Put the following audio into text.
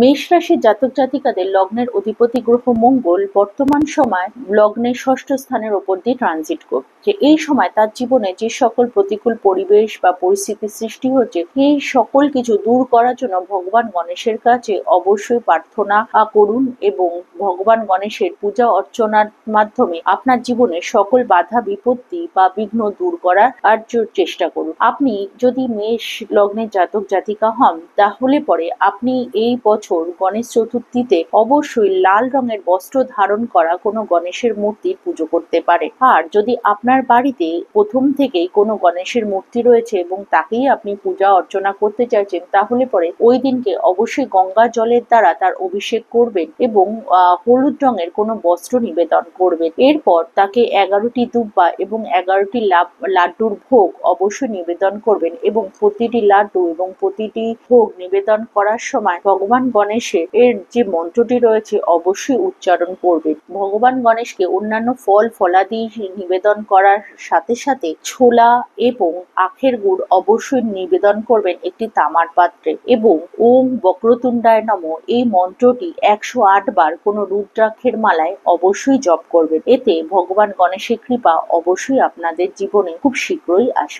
মেষ রাশির জাতক জাতিকাদের লগ্নের অধিপতি গ্রহ মঙ্গল বর্তমান সময় লগ্নের ষষ্ঠ স্থানের ওপর দিয়ে ট্রানজিট করছে। এই সময় তার জীবনে যে সকল প্রতিকূল পরিবেশ বা পরিস্থিতি সৃষ্টি হচ্ছে এই সকল কিছু দূর করার জন্য ভগবান গণেশের কাছে অবশ্যই প্রার্থনা করুন এবং ভগবান গণেশের পূজা অর্চনার মাধ্যমে আপনার জীবনে সকল বাধা, বিপত্তি বা বিঘ্ন দূর করার আর চেষ্টা করুন। আপনি যদি মেষ লগ্নের জাতক জাতিকা হন, তাহলে পরে আপনি এই বছর গণেশ চতুর্থীতে অবশ্যই লাল রঙের বস্ত্র ধারণ করা কোনো গণেশের মূর্তির পুজো করতে পারে। আর যদি আপনার বাড়িতে প্রথম থেকেই কোনো গণেশের মূর্তি রয়েছে এবং তাকেই আপনি পূজা অর্চনা করতে চাইছেন, তাহলে পরে ওই দিনকে অবশ্যই গঙ্গা জলের দ্বারা তার অভিষেক করবেন এবং হলুদ রঙের কোনো বস্ত্র নিবেদন করবেন। এরপর তাকে এগারোটি দুব্বা এবং এগারোটি লাড্ডুর ভোগ অবশ্যই নিবেদন করবেন এবং প্রতিটি লাড্ডু এবং প্রতিটি ভোগ নিবেদন করার সময় ভগবান গণেশের এর যে মন্ত্রটি রয়েছে অবশ্যই উচ্চারণ করবে। ভগবান গণেশকে অন্যান্য ফল ফলাদি নিবেদন করার সাথে সাথে ছোলা এবং আখের গুড় অবশ্যই নিবেদন করবেন একটি তামার পাত্রে এবং ওম বক্রতুণ্ডায় নম এই মন্ত্রটি একশো আট বার কোনো রুদ্রাক্ষের মালায় অবশ্যই জপ করবেন। এতে ভগবান গণেশের কৃপা অবশ্যই আপনাদের জীবনে খুব শীঘ্রই আসবে।